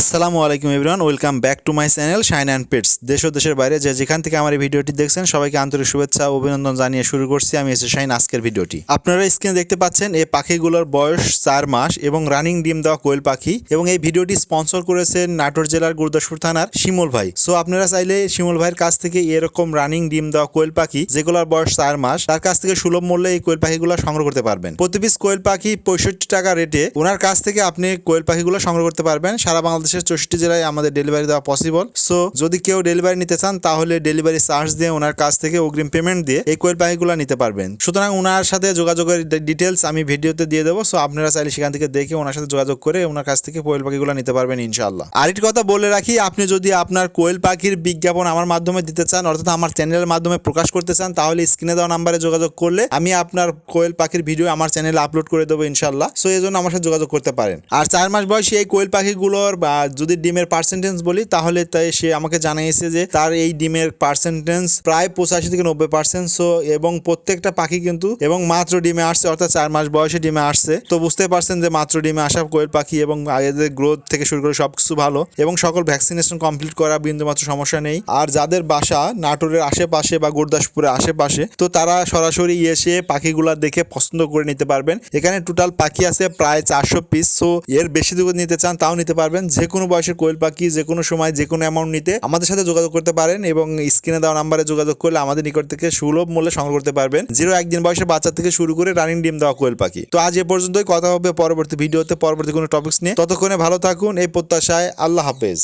আসসালামু আলাইকুম everyone, welcome back to my channel Shine and Pets. দেশ ও দেশের বাইরে যে যেখান থেকে আমার এই ভিডিওটি দেখছেন, সবাইকে আন্তরিক শুভেচ্ছা অভিনন্দন জানিয়ে শুরু করছি। আমি এসে শাইন, আজকের ভিডিওটি। আপনারা স্ক্রিনে দেখতে পাচ্ছেন, এই পাখিগুলোর বয়স চার মাস এবং রানিং ডিম দেওয়া কোয়েল পাখি এবং এই ভিডিওটি স্পন্সর করেছেন নাটোর জেলার গুরুদাসপুর থানার শিমুল ভাই। সো আপনারা চাইলে শিমুল ভাইয়ের কাছ থেকে এরকম রানিং ডিম দেওয়া কোয়েল পাখি, যেগুলোর বয়স চার মাস, তার কাছ থেকে সুলভ মূল্যে এই কোয়েল পাখিগুলো সংগ্রহ করতে পারবেন। প্রতি পিস কোয়েল পাখি পঁয়ষট্টি টাকা রেটে ওনার কাছ থেকে আপনি কোয়েল পাখিগুলো সংগ্রহ করতে পারবেন। সারা বাংলাদেশের চৌষট্টি জেলায় আমাদের ডেলিভারি দেওয়া পসিবল সো যদি কেউ ডেলিভারি নিতে চান, তাহলে ডেলিভারি চার্জ দিয়ে ওনার কাছ থেকে অগ্রিম পেমেন্ট দিয়ে এই কোয়েল পাখিগুলো নিতে পারবেন। সুতরাং ওনার সাথে যোগাযোগের ডিটেলস আমি ভিডিওতে দিয়ে দেবো। সো আপনারা চাইলে সেখান থেকে দেখে ওনার সাথে যোগাযোগ করে ওনার কাছ থেকে কোয়েল পাখিগুলো নিতে পারবেন ইনশাল্লাহ আরেকটি কথা বলে রাখি, আপনি যদি আপনার কোয়েল পাখির বিজ্ঞাপন আমার মাধ্যমে দিতে চান, অর্থাৎ আমার চ্যানেলের মাধ্যমে প্রকাশ করতে চান, তাহলে স্ক্রিনে দেওয়া নাম্বারে যোগাযোগ করলে আমি আপনার কোয়েল পাখির ভিডিও আমার চ্যানেলে আপলোড করে দেবো ইনশাল্লাহ সো এই জন্য আমার সাথে যোগাযোগ করতে পারেন। আর চার মাস বয়সী এই কোয়েল পাখিগুলোর বা যদি ডিমের পার্সেন্টেজ বলি, তাহলে তাই সে আমাকে জানিয়েছে যে তার এই ডিমের পার্সেন্টেজ প্রায় পঁচাশি থেকে নব্বই পার্সেন্ট সো এবং প্রত্যেকটা পাখি কিন্তু, এবং মাত্র ডিমে আসছে, অর্থাৎ চার মাস বয়সে ডিমে আসছে। তো বুঝতে পারছেন যে মাত্র ডিমে আসা কোয়েল পাখি এবং এদের গ্রোথ থেকে শুরু করে সবকিছু ভালো, এবং সকল ভ্যাকসিনেশন কমপ্লিট করা বিন্দুমাত্র সমস্যা নেই। আর যাদের বাসা নাটোরের আশেপাশে বা গুরদাসপুরের আশেপাশে, তো তারা সরাসরি এসে পাখিগুলা দেখে পছন্দ করে নিতে পারবেন। এখানে টোটাল পাখি আছে প্রায় চারশো পিস সো এর বেশি যদি নিতে চান, তাও নিতে পারবেন। যে কোনো বয়সের কোয়েল পাখি, যে কোনো সময়, যে কোনো অ্যামাউন্ট নিতে আমাদের সাথে যোগাযোগ করতে পারেন এবং স্ক্রিনে দেওয়া নাম্বারে যোগাযোগ করলে আমাদের নিকট থেকে সুলভ মূল্যে সংগ্রহ করতে পারবেন। জিরো একদিন বয়সের বাচ্চা থেকে শুরু করে রানিং ডিম দেওয়া কোয়েল পাখি। তো আজ এ পর্যন্তই। কথা হবে পরবর্তী ভিডিওতে পরবর্তী কোনো টপিক্স নিয়ে। ততক্ষণে ভালো থাকুন। এই প্রত্যাশায় আল্লাহ হাফেজ।